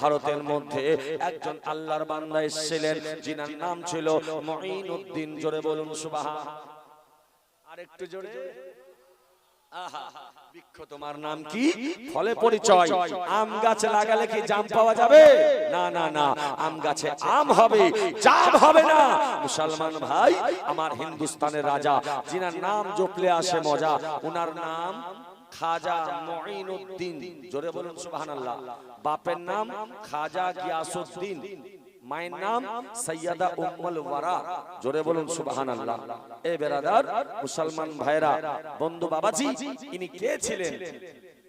ভারতের মধ্যে একজন আল্লাহর বান্দা এসেছিলেন যিনার নাম ছিল মঈনুদ্দিন। জোরে বলুন সুবহান। আর একটু জোরে। বৃক্ষ তোমার নাম কি? ফলে পরিচয়। আম গাছে লাগালে কি জাম পাওয়া যাবে? না না না আম গাছে আম হবে জাম হবে না। মুসলমান ভাই আমার হিন্দুস্তানের রাজা যিনার নাম জপলে আসে মজা উনার নাম খাজা জোরে বলুন সুবহানাল্লাহ। বাপের নাম খাজা গিয়াসউদ্দিন। মায়ের নাম সৈয়দা উম্মুল ওয়ারা। জোরে বলুন সুবহানাল্লাহ। এ বেরাদার মুসলমান ভাইরা বন্ধু বাবাজি, ইনি কে ছিলেন?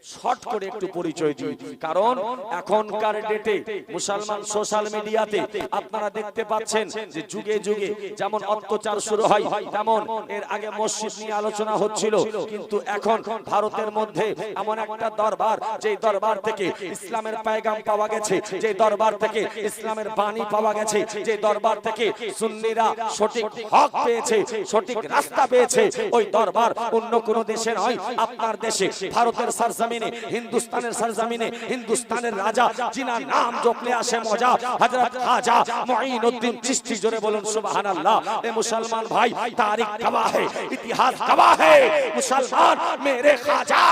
শর্ট করে একটু পরিচয় দিই। কারণ এখনকার ডেটে মুসলমান সোশ্যাল মিডিয়াতে আপনারা দেখতে পাচ্ছেন যে যুগে যুগে যেমন অত্যাচার শুরু হয়, তেমন এর আগে মসজিদ নিয়ে আলোচনা হচ্ছিল। কিন্তু এখন ভারতের মধ্যে এমন একটা দরবার যে দরবার থেকে ইসলামের পায়গাম পাওয়া গেছে যে দরবার থেকে ইসলামের বাণী পাওয়া গেছে যে দরবার থেকে সুন্নিরা সঠিক হক পেয়েছে, সঠিক রাস্তা পেয়েছে, ওই দরবার অন্য কোন দেশে নয়, আপনার দেশে, ভারতের সরজমিনে হিন্দুস্তানের সরজমিনে হিন্দুস্তানের রাজা যিনা নাম জপলে আসে মজা। হযরত খাজা মুঈনুদ্দিন চিশতি জোরে বলুন সুবহানাল্লাহ। এ মুসলমান ভাই তারিখ গواہ ہے ইতিহাস গواہ ہے মুসলমান মেরে খাজা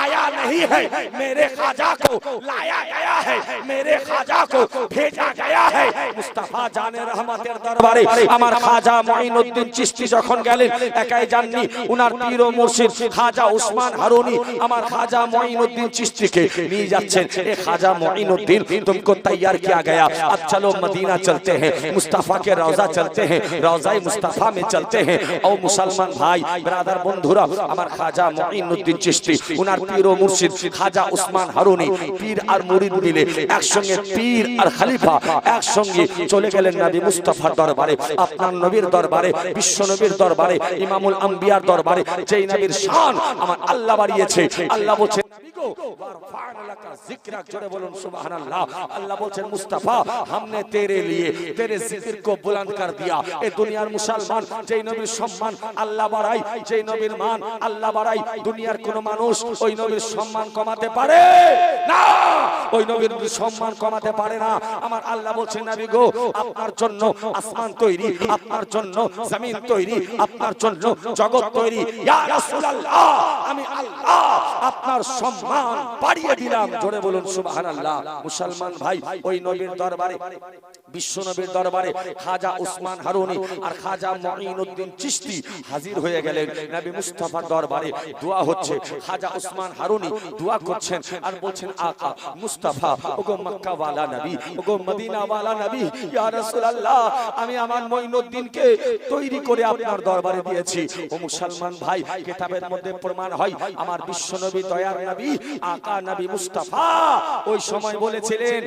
আয়া نہیں হে। মেরে খাজা কো লায়া گیا হে। মেরে খাজা কো ভেজা গয়া হে। মুস্তাফা জানে রহমতের দরবারে আমার খাজা মুঈনুদ্দিন চিশতি যখন গেলেন একাই জাননি উনার পীর ও মুর্শিদ খাজা উসমান হারুনি আমার খাজা मुईनुद्दीन चिश्ती के लिए जाच्छेन ए खाजा मुईनुद्दीन तुमको तैयार किया गया अब चलो मदीना चलते हैं मुस्तफा के रौजा चलते हैं रौजा मुस्तफा में चलते हैं और मुसलमान भाई ब्रादर बंधुरा আমার খাজা মুঈনুদ্দিন চিশতি উনার পীর ও মুর্শিদ খাজা উসমান হারুনি পীর আর মুরিদ মিলে একসঙ্গে পীর আর খলিফা একসঙ্গে চলে গেলেন নবী মুস্তাফার দরবারে আপনার নবীর দরবারে বিশ্ব নবীর দরবারে ইমামুল আম্বিয়ার দরবারে যেই নবীর শান আমার আল্লাহ বাড়িয়েছে আল্লাহ বলছেন নবী গো ফানালাকা যিকরাক জোরে বলুন সুবহানাল্লাহ। আল্লাহ বলেন মুস্তাফা हमने तेरे लिए तेरे জিকির কো বুলন্দ কর দিয়া। এ দুনিয়ার মুসলমান, যেই নবীর সম্মান আল্লাহ বাড়াই যেই নবীর মান আল্লাহ বাড়াই দুনিয়ার কোন মানুষ ওই নবীর সম্মান কমাতে পারে না। ওই নবীর সম্মান কমাতে পারে না। আমার আল্লাহ বলছেন নবী আপনার জন্য আসমান তৈরি, আপনার জন্য জমিন তৈরি, আপনার জন্য জগৎ তৈরি। ইয়া রাসূলুল্লাহ, আমি আল্লাহ, আপনার সম্মান বাড়িয়ে দিলাম। জোরে বলুন মুসলমান ভাই, ওই নবীর দরবারে দরবারে খাজা উসমান হারুনি আর খাজা হাজির হয়ে গেলেন। নবী মুস্তাফার দরবারে দোয়া হচ্ছে। খাজা উসমান হারুনি দোয়া করছেন আর বলছেন, আকা, মুস্তাফা, ওগো নবী ওগো নবী, ইয়া রাসূলুল্লাহ, আমি আমার তৈরি করে আপনার দরবারে দিয়েছি। ও মুসলমান ভাই, কিতাবের মধ্যে প্রমাণ হয়, আমার বিশ্ব নবী দয়ার নবী আকা নবী মুস্তাফা। ওই সময় বলেছিলেন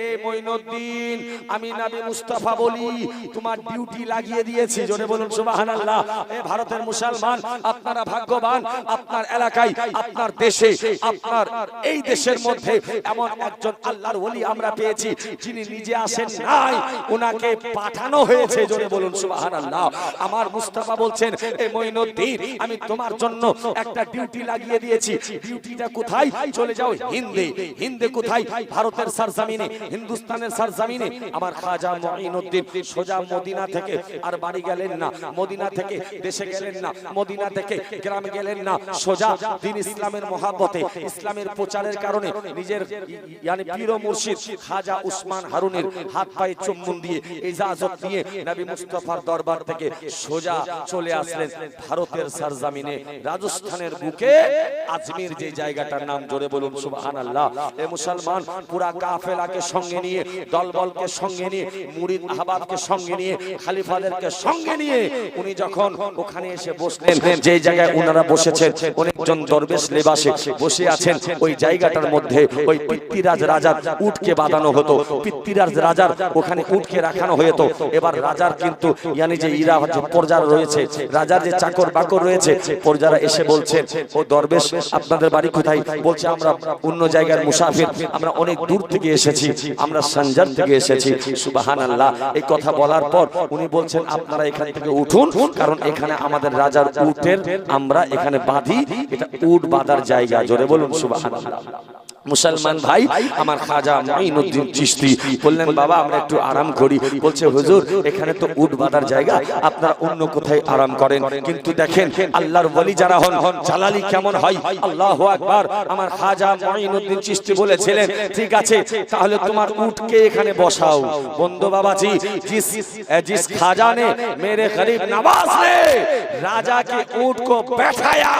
এ মঈনুদ্দিন আমি নবী মুস্তাফা বলি তোমার ডিউটি লাগিয়ে দিয়েছি। জোরে বলুন সুবহানাল্লাহ। এ ভারতের মুসলমান আপনারা ভাগ্যবান আপনার এলাকায় আপনার দেশে আপনার এই দেশের মধ্যে এমন একজন আল্লাহর ওলি আমরা পেয়েছি যিনি নিজে আসেন নাই ওনাকে পাঠানো হয়েছে জোরে বলুন সুবহানাল্লাহ। আমার মুস্তাফা বলছেন এ মঈনুদ্দিন আমি তোমার জন্য একটা ডিউটি লাগিয়ে দিয়েছি ডিউটিটা কোথায় চলে যাও? হিন্দে হিন্দে কোথায়? ভারতের সরজমিনে, হিন্দুস্তানের সরজমিনে। আমার খাজা মুঈনুদ্দিন সোজা মদিনা থেকে। আর বাড়ি গেলেন না, মদিনা থেকে, দেশে গেলেন না, মদিনা থেকে, গ্রামে গেলেন না। সোজা দিন ইসলামের মহাব্বতে, ইসলামের প্রচারের কারণে নিজের ইয়ানি পীর মুর্শিদ খাজা উসমান হারুনের হাত পায়ে চুম্বন দিয়ে ইজাজত নিয়ে নবী মুস্তাফার দরবার থেকে সোজা চলে আসলেন ভারতের সরজমিনে। রাজস্থানের বুকে আজমির যে জায়গাটার নাম জোরে বলুন, সুবহানাল্লাহ। এ মুসলমান, পুরা কাফেলাকে সঙ্গে নিয়ে, দলবলকে সঙ্গে নিয়ে, মুরিদ আহবাবকে সঙ্গে নিয়ে, খালিফাদেরকে সঙ্গে নিয়ে উনি যখন ওখানে এসে বসলেন, যে জায়গায় ওনারা বসেছেন, অনেকজন দরবেশ লেবাসে বসে আছেন, ওই জায়গাটার মধ্যে ওই পিতৃরাজ রাজার উটকে বাঁধানো হতো। পিতৃরাজ রাজার ওখানে উটকে রাখানো হতো এবার রাজার কিন্তু ইয়ানি যে ইরা যে পর্যার রয়েছে, রাজার যে চাকর বাকর রয়েছে পর্যারা এসে বলছেন, ও দরবেশ, আপনাদের বাড়ি কোথায় বলছে, আমরা অন্য জায়গার মুসাফির, আমরা অনেক দূর থেকে এসেছি, আমরা সঞ্জার থেকে এসেছি। সুবাহান আল্লাহ এই কথা বলার পর উনি বলছেন, আপনারা এখান থেকে উঠুন, কারণ এখানে আমাদের রাজার উটের আমরা এখানে বাঁধি, এটা উট বাঁধার জায়গা। জোরে বলুন, সুবহানাল্লাহ। মুসলমান ভাই আমার খাজা মাইনুদ্দিন চিশতি বললেন বাবা আমরা একটু আরাম করি বলছে হুজুর এখানে তো উট বাঁধার জায়গা আপনারা অন্য কোথায় আরাম করেন কিন্তু দেখেন আল্লাহর ওলি যারা হন জালালি কেমন হয় আল্লাহু আকবার আমার খাজা মাইনুদ্দিন চিশতি বলেছিলেন ঠিক আছে তাহলে তোমার উটকে এখানে বসাও বন্ধু বাবাজি জিস জিস খাজা ने मेरे गरीब नवाज ने राजा के ऊंट को बैठाया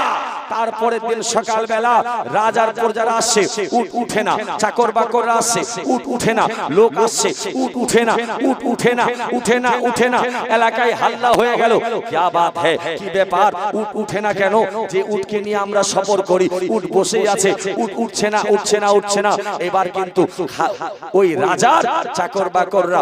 তারপরে দিন সকালবেলা রাজার প্রজারা আসছে উট উঠে না চাকর বাকররা আসছে উট উঠে না লোক আসছে উট উঠে না উট উঠে না উঠে না উঠে না এলাকায় হাল্লা হয়ে গেল क्या बात है কি ব্যাপার উট উঠে না কেন যে উটকে নিয়ে আমরা সফর করি উট বসেই আছে উট উঠছে না উঠছে না উঠছে না এবার কিন্তু খা- ওই রাজার চাকর বাকররা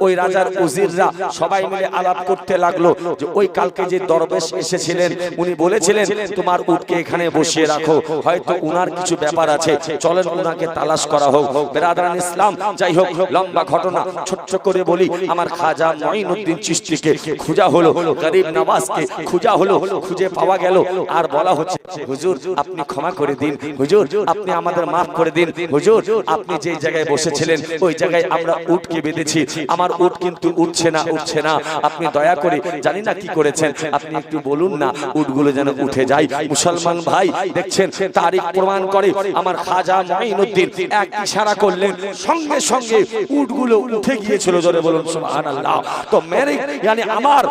ওই রাজার উজিররা সবাই মিলে আলাপ করতে লাগলো যে ওই কালকে যে দরবেশ এসেছিলেন উনি বলেছিলেন তোমার উটকে এখানে বসিয়ে রাখো হয়তো উনার কিছু ব্যাপার আছে চলেন উনাকে তালাশ করা হোক। বেরাদান ইসলাম, যাই হোক, লম্বা ঘটনা, ছোট্ট করে বলি, আমার খাজা মঈনুদ্দিন চিশতিকে খোঁজা হলো, গরিব নওয়াজকে খোঁজা হলো, খুঁজে পাওয়া গেল। আর বলা হচ্ছে, হুজুর, আপনি ক্ষমা করে দিন। হুজুর, আপনি আমাদের মাফ করে দিন। হুজুর, আপনি যে জায়গায় বসেছিলেন, ওই জায়গায় আমরা উটকে বেঁধেছি। আমার উট কিন্তু উঠছে না উঠছে না। আপনি দয়া করে, জানি না কি করেছেন, আপনি একটু বলুন না, উটগুলো যেন উঠে যায়। মুসলমান ভাই, দেখছেন, তারিখ প্রমাণ করে, আমার খাজা মাইনুদ্দিন এক ইশারা করলেন, সঙ্গে সঙ্গে উটগুলো উঠে গিয়েছিল জোরে বলুন, সুবহানাল্লাহ। তো মেরে মানে আমার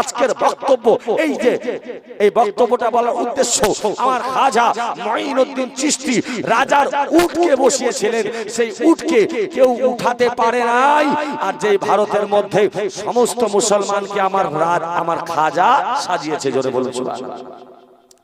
আজকের বক্তব্য, এই যে, এই বক্তব্যটা বলার উদ্দেশ্য, আমার খাজা মাইনুদ্দিন চিশতি রাজার উটকে বসিয়েছিলেন, সেই উটকে কেউ উঠাতে পারে নাই, আর যে ভারতের মধ্যে সমস্ত মুসলমানকে আমার রাজ আমার খাজা সাজিয়েছে, জোরে বলুন, সুবহানাল্লাহ।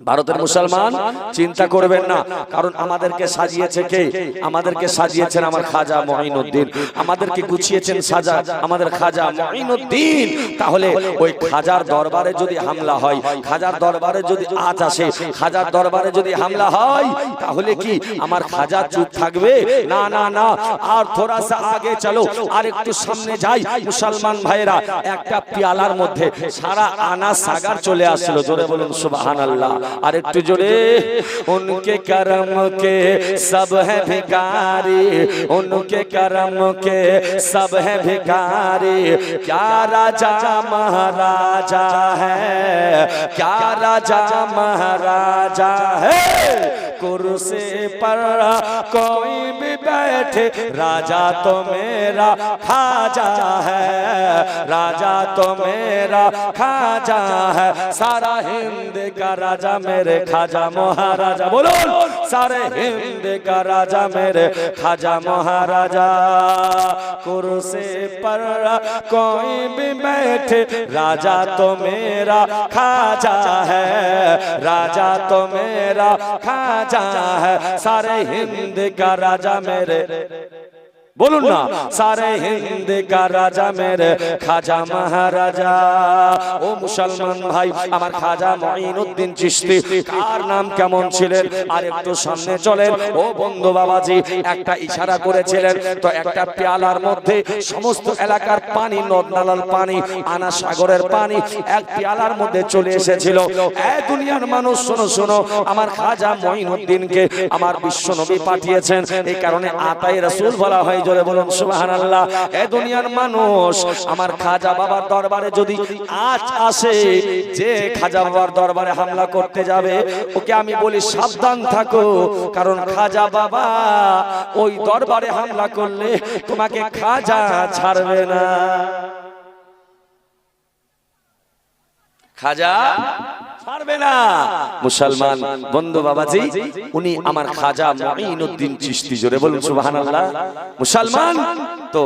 ভারতের মুসলমান চিন্তা করবেন না কারণ আমাদেরকে সাজিয়েছে কে? আমাদেরকে সাজিয়েছেন আমার খাজা মঈনুদ্দিন। আমাদেরকে গুছিয়েছেন সাজা আমাদের খাজা মঈনুদ্দিন। তাহলে ওই খাজার দরবারে যদি হামলা হয় খাজার দরবারে যদি আজ আসে খাজার দরবারে যদি হামলা হয় তাহলে কি আমার খাজা চুপ থাকবে? না না না আর থোড়া সা আগে চলো আর একটু সামনে যাই মুসলমান ভাইরা একটা পিয়ালার মধ্যে সারা আনা সাগার চলে আসছিল জোরে বলুন সুবহানাল্লাহ আর একটু জোরে উনকে করম কে সব है भिखारी उनके करम के सब है भिखारी क्या राजा महाराजा है क्या राजा महाराजा है कुर्सी पर कोई भी बैठे, राजा तो मेरा खाजा है, राजा तो मेरा खाजा है, सारा हिंद का राजा मेरे खाजा महाराजा बोलो। सारे हिंद का राजा मेरे खाजा महाराजा। कुर्सी पर कोई भी बैठे, राजा तो मेरा खाजा है, राजा तो मेरा खाजा है। सारे हिंद का राजा मेरे। বলুন না সারে হিন্দ কা রাজা মেরে খাজা মহারাজা। ও মুসলমান ভাই আমার খাজা মঈনুদ্দিন চিশতি কার নাম কেমন ছিলেন? আর একটু সামনে চলেন। ও বন্ধু বাবাজি একটা ইশারা করেছিলেন তো একটা পেয়ালার মধ্যে সমস্ত এলাকার পানি নদ নালার পানি আনা সাগরের পানি এক পেয়ালার মধ্যে চলে এসেছিল। এ দুনিয়ার মানুষ শোনো শোনো আমার খাজা মঈনুদ্দিনকে আমার বিশ্ব নবী পাঠিয়েছেন। এই কারণে আতাই রাসূল বলা হয় জোরে বলুন, সুবহানাল্লাহ। এ দুনিয়ার মানুষ, আমার খাজা বাবার দরবারে যদি আজ আসে, যে খাজা বাবার দরবারে হামলা করতে যাবে, ওকে আমি বলি সাবধান থাকো, কারণ খাজা বাবা ওই দরবারে হামলা করলে তোমাকে খাজা ছাড়বে না। খাজা? ছাড়বে না। মুসলমান বন্ধু বাবাজি, উনি আমার খাজা মঈনুদ্দিন চিশতি, জোরে বলুন সুবহানাল্লাহ। মুসলমান, তো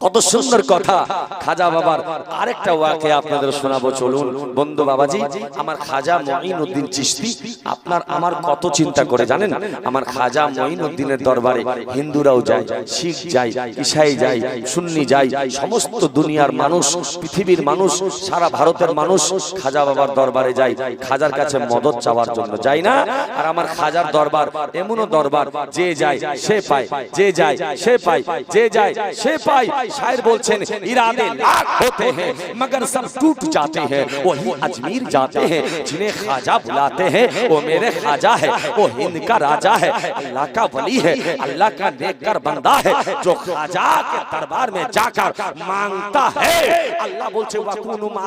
কত সুন্দর কথা। খাজা বাবার আরেকটা ওয়াকে আপনাদের শোনাবো চলুন। বন্ধু বাবাজি আমার খাজা মঈনুদ্দিন চিশতি আপনার আমার কত চিন্তা করে জানেন? আমার খাজা মঈনুদ্দিনের দরবারে হিন্দুরাও যায় শিখ যায় ইসাই যায় সুন্নি যায় সমস্ত দুনিয়ার মানুষ পৃথিবীর মানুষ সারা ভারতের মানুষ খাজা বাবার দরবারে যায় খাজার কাছে মদত চাওয়ার জন্য যায় না? আর আমার খাজার দরবার এমনও দরবার যে যায় সে পায় যে যায় সে পায় যে যায় সে পায়। शायर बोलছেন इरादे लाख होते हैं मगर सब टूट जाते हैं वही अजमेर जाते हैं जिन्हें खाजा बुलाते हैं वो मेरे खाजा है वो हिंद का राजा है अल्लाह का वली है अल्लाह का नेककर बंदा है जो खाजा के दरबार में जाकर माँगता है। अल्लाह बोलছে वाकुनु मा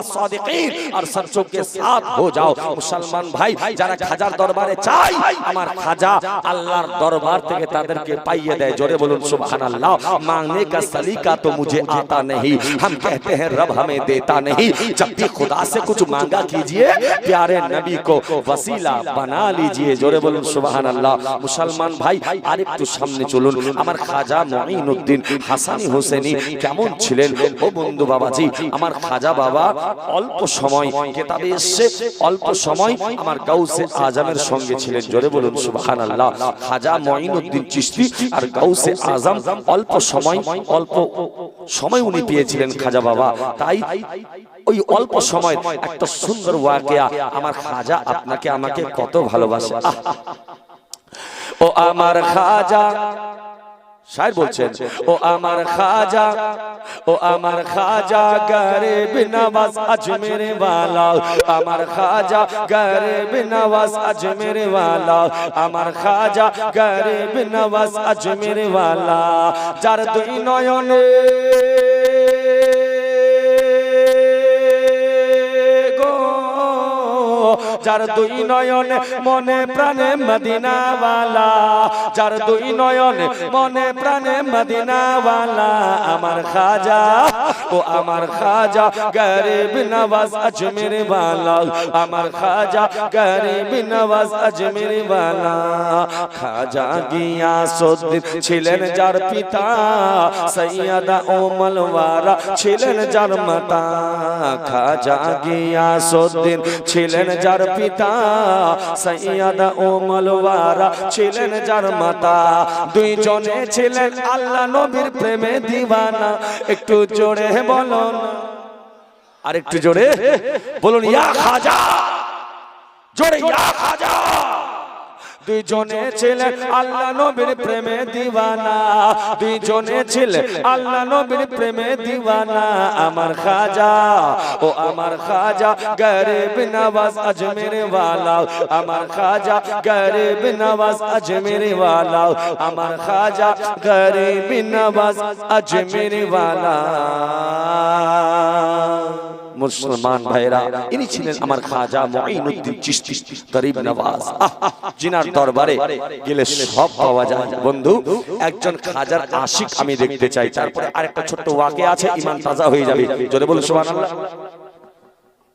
सच्चों के साथ हो जाओ मुसलमान भाई जरा খাজার দরবারে চাই আমার খাজা আল্লাহর দরবার থেকে তাদেরকে পাইয়ে দেয় জোরে বলুন সুবহানাল্লাহ मांगने का सलीका तो मुझे आता नहीं हम कहते हैं रब हमें देता नहीं जब भी खुदा से कुछ मांगा कीजिए प्यारे नबी को वसीला बना लीजिए জোরে বলুন সুবহানাল্লাহ মুসলমান ভাই আরেকটু সামনে চলুন আমার খাজা মঈনুদ্দিন হাসানি হোসেনি কেমন ছিলেন ও বন্ধু বাবাজি আমার খাজা বাবা অল্প সময় কেতাবে এসছে অল্প সময় আমার গাউসে আজমের সঙ্গে ছিলেন জোরে বলুন সুবহানাল্লাহ খাজা মঈনুদ্দিন চিশতি আর গাউসে আজম অল্প সময় অল্প সময় উনি পেয়েছিলেন খাজা বাবা। তাই ওই অল্প সময় একটা সুন্দর ওয়াকিয়া, আমার খাজা, আপনাকে আমাকে কত ভালোবাসে। ও আমার খাজা শায়ের বলছেন ও আমার খাজা ও আমার খাজা গরিব নওয়াজ আজমের ওয়ালা আমার খাজা গরিব নওয়াজ আজমের ওয়ালা আমার খাজা গরিব নওয়াজ আজমের ওয়ালা যার দুই নয়নে গো যার দুই নয়ন মনে প্রাণে মদিনাওয়ালা, যার দুই নয়ন মনে প্রাণে মদিনাওয়ালা, আমার খাজা ও আমার খাজা গরিব নওয়াজ আজমের ওয়ালা আমার খাজা গরিব নওয়াজ আজমের ওয়ালা খাজা গিয়া সদ্দিন ছিলেন যার পিতা, সৈয়দা ওমলওয়ারা ছিলেন যার মাতা। খাজা গিয়া সদ্দিন ছিলেন যার পিতা সৈয়দা ওমলওয়ারা ছিলেন যার মাতা। দুইজনে ছিলেন আল্লাহ নবীর প্রেমে দিওয়ানা একটু জোরে বলো আর একটু জোরে বলুন, ইয়া খাজা। জোরে, ইয়া খাজা। দুইজনে ছিলেন আল্লাহ নবীর প্রেমে দিওয়ানা। দুইজনে ছিলেন আল্লাহ নবীর প্রেমে দিওয়ানা। আমার খাজা, ও আমার খাজা, গরিব নওয়াজ আজমের ওয়ালা আমার খাজা, গরিব নওয়াজ আজমের ওয়ালা আমার খাজা, গরিব নওয়াজ আজমের ওয়ালা মুসলমান ভাইরা ইনি ছিলেন আমার খাজা মুঈনুদ্দিন চিশতি গরিব নওয়াজ। আহ, জিনার দরবারে গেলে সব পাওয়া যায়। বন্ধু একজন খাজার আশিক আমি দেখতে চাই তারপরে আরেকটা ছোট্ট ওয়াকে আছে ইমান তাজা হয়ে যাবে। যদি বলুন সুবহানাল্লাহ।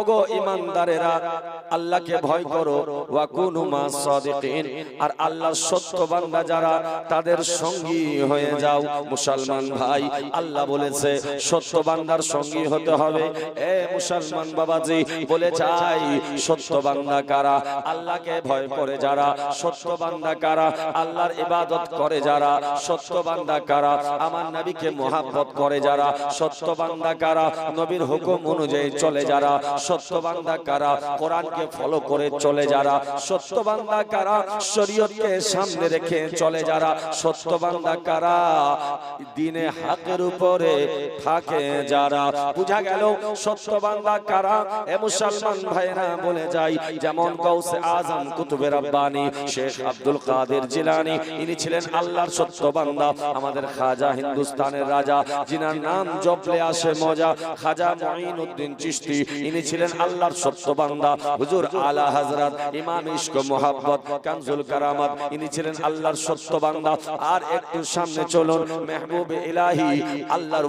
ওগো ঈমানদারেরা, আল্লাহকে ভয় করো ওয়া সাদিকিন। আর আল্লাহর সত্য বান্দা যারা, তাদের সঙ্গী হয়ে যাও। মুসলমান ভাই, আল্লাহ বলেছে, সত্য বান্দার সঙ্গী হতে হবে। এ মুসলমান বাবাজি, বলে চাই, সত্য বান্দা কারা? আল্লাহকে ভয় করে যারা, সত্য বান্দা কারা? আল্লাহর ইবাদত করে যারা, সত্য বান্দা কারা? আমার নবীকে মোহাব্বত করে যারা, সত্য বান্দা কারা? নবীর হুকুম অনুযায়ী চলে যারা সত্য বান্দা কারা, কোরআনকে ফলো করে চলে যারা সত্য বান্দা কারা, শরীয়তকে সামনে রেখে চলে যারা সত্য বান্দা কারা, দিনে হাতের উপরে থাকে যারা। বুঝা গেল সত্য বান্দা কারা, এ মুসলমান ভাইরা বলে যাই, যেমন গৌসে আজম কুতুবে রব্বানি শেখ আব্দুল কাদের জিলানি, ইনি ছিলেন আল্লাহর সত্য বান্দা আমাদের খাজা হিন্দুস্তানের রাজা যিনার নাম জপলে আসে মজা, খাজা চিশতি, ইনি ছিলেন আল্লাহর সত্য বান্দা। হুজুর আলা হযরত, ইমাম ইশক কানজুল কারামাত, ইনি ছিলেন আল্লাহর সত্য বান্দা। আর একটু সামনে চলুন ইলাহি, আল্লাহর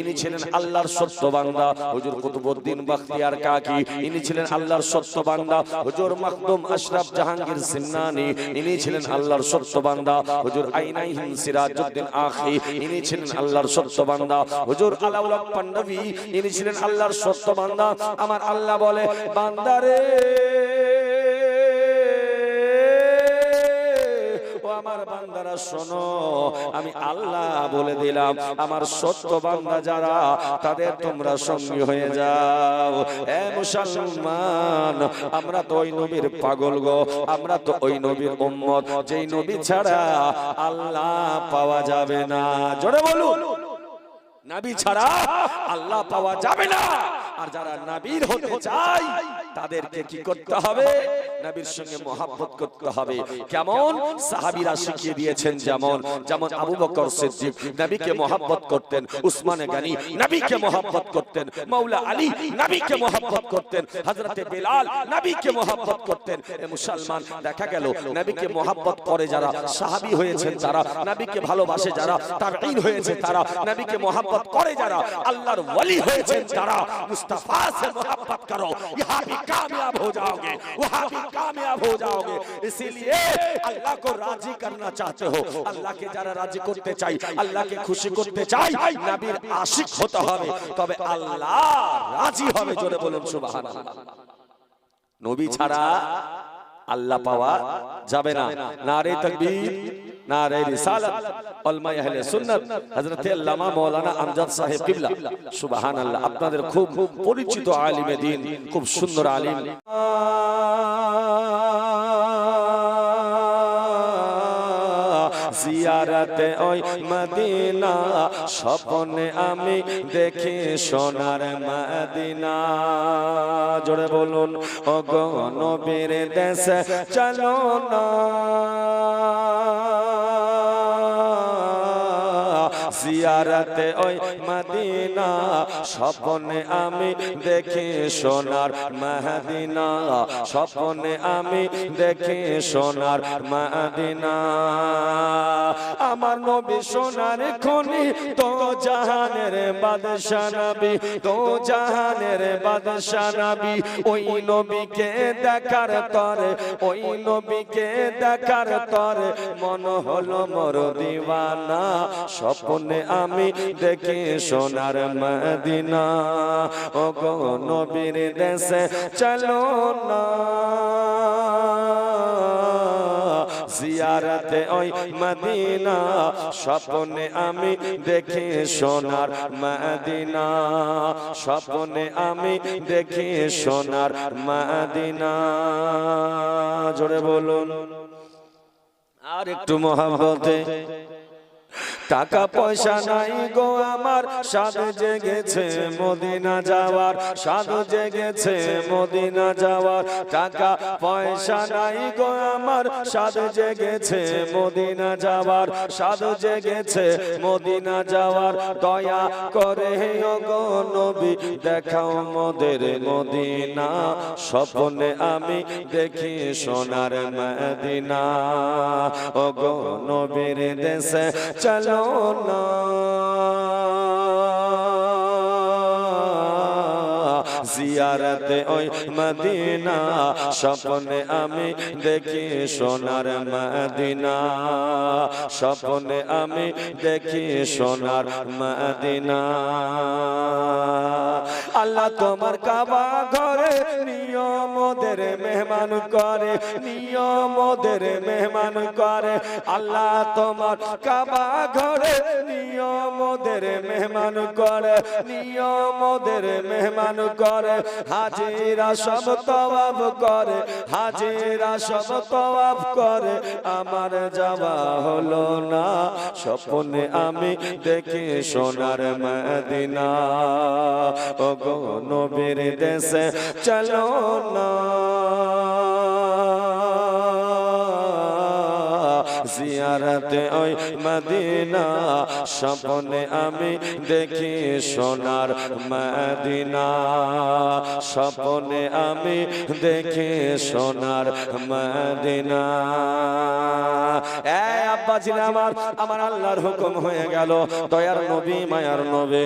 ইনি ছিলেন আল্লাহর সত্য বান্দা। হুজুর কুতুবউদ্দিন বখতিয়ার কাকি, ইনি ছিলেন আল্লাহর সত্য বান্দা। হুজুর মখদুম আশরাফ জাহাঙ্গীর সিন্নানি ইনি ছিলেন আল্লাহর সত্য বান্দা। হুজুর আইনাইহিম সিরাজউদ্দিন আখি, ইনি ছিলেন আল্লাহর সত্য বান্দা। হুজুর আলাউল পান্ডবী ইনি ছিলেন আল্লাহর সত্য বান্দা। আমার আল্লাহ বলে, বান্দারে আমার বান্দারা, শোনো, আমি আল্লাহ বলে দিলাম, আমার যারা, তাদের তোমরা হয়ে যাও। আমরা তো ওই পাগল আমরা তো ওই যেই ছাড়া আল্লাহ পাওয়া যাবে না। জোরে বলুন। নাবি ছাড়া আল্লাহ পাওয়া যাবে না। আর যারা নাবির হতে চায় তাদেরকে কি করতে হবে? নবীর সঙ্গে মহাব্বত করতে হবে কেমন সাহাবীরা শিখিয়ে দিয়েছেন যেমন যেমন আবু বকর সিদ্দিক নবীকে মহাব্বত করতেন উসমানে গানি নবীকে মহাব্বত করতেন মাওলা আলী নবীকে মহাব্বত করতেন হযরতে বেলাল নবীকে মহাব্বত করতেন এ মুসলমান দেখা গেল নবীকে মহাব্বত করে যারা সাহাবী হয়েছেন তারা নবীকে ভালোবাসে যারা তাবেঈন হয়েছে তারা নবীকে মহাব্বত করে যারা আল্লাহর ওলি হয়েছেন তারা মুস্তাফা से मोहब्बत करो यहाँ भी कामयाब हो जाओगे वहाँ भी कामयाब हो जाओगे इसीलिए अल्लाह को राजी करना चाहते हो अल्लाह के যারা রাজি করতে চাই আল্লাহকে খুশি করতে চাই নবীর আশিক হতে হবে তবে আল্লাহ রাজি হবে জোরে বলুন সুবহানাল্লাহ নবী ছাড়া আল্লাহ পাওয়া যাবে না নারে তাকবীর নারে রিসালাত উলমায়ে আহলে সুন্নাত, হযরত আল্লামা মাওলানা আমজাদ সাহেব কিবলা। সুবহানাল্লাহ, আপনাদের খুব পরিচিত আলিমে দ্বীন খুব সুন্দর আলিম। জিয়ারতে ওই মদিনা, স্বপনে আমি দেখি সোনার মদিনা। জোরে বলুন ও গো নবীর দেশে চলো না। জিয়ারতে ওই মদিনা, স্বপ্নে আমি দেখি সোনার মদিনা, স্বপ্নে আমি দেখি সোনার মদিনা। আমার নবী সোনার খনি তো জাহানের বাদশা নবী, তো জাহানের বাদশা নবী। ওই নবীকে দেখার তরে, ওই নবীকে দেখার তরে মন হলো মোর দিওয়ানা, স্বপ্নে আমি দেখি সোনার মদিনা। ও গো নবীর দেশে চলো না। জিয়ারতে ওই মদিনা, স্বপ্নে আমি দেখি সোনার মদিনা। স্বপ্নে আমি দেখি সোনার মদিনা। জোরে বলুন। আর একটু মহাব্বতে। টাকা পয়সা নাই গো আমার। সাধু জেগেছে মদিনা যাওয়ার। সাধু জেগেছে মদিনা যাওয়ার। টাকা পয়সা নাই গো আমার। সাধু জেগেছে মদিনা যাওয়ার। সাধু জেগেছে মদিনা যাওয়ার। দয়া করে গো নবী, দেখাও মোদের মদিনা। স্বপ্নে আমি দেখি সোনার মদিনা। ও গো নবীর দেশে চলো জিয়ারতে ওই মদিনা, স্বপ্নে আমি দেখি সোনার মদিনা। স্বপ্নে আমি দেখি সোনার মদিনা। আল্লাহ তোমার কাবা ঘরে নিয়মদের মেহমান করে, নিয়মদের মেহমান করে। আল্লাহ তোমার কাবা ঘরে নিয়মদের মেহমান করে, নিয়মদের মেহমান করে। হাজিরা সব করে, হাজিরা সব করে। আমার যাওয়া হলো না, স্বপ্নে আমি দেখি সোনার মদিনা। ও গো নবীর দেশে চলো জিয়ারতে ওই মদিনা, স্বপ্নে আমি দেখি সোনার মদিনা। স্বপ্নে আমি দেখি সোনার মদিনা। আমার আমার আল্লাহর হুকুম হয়ে গেল। দয়ার নবী, মায়ার নবী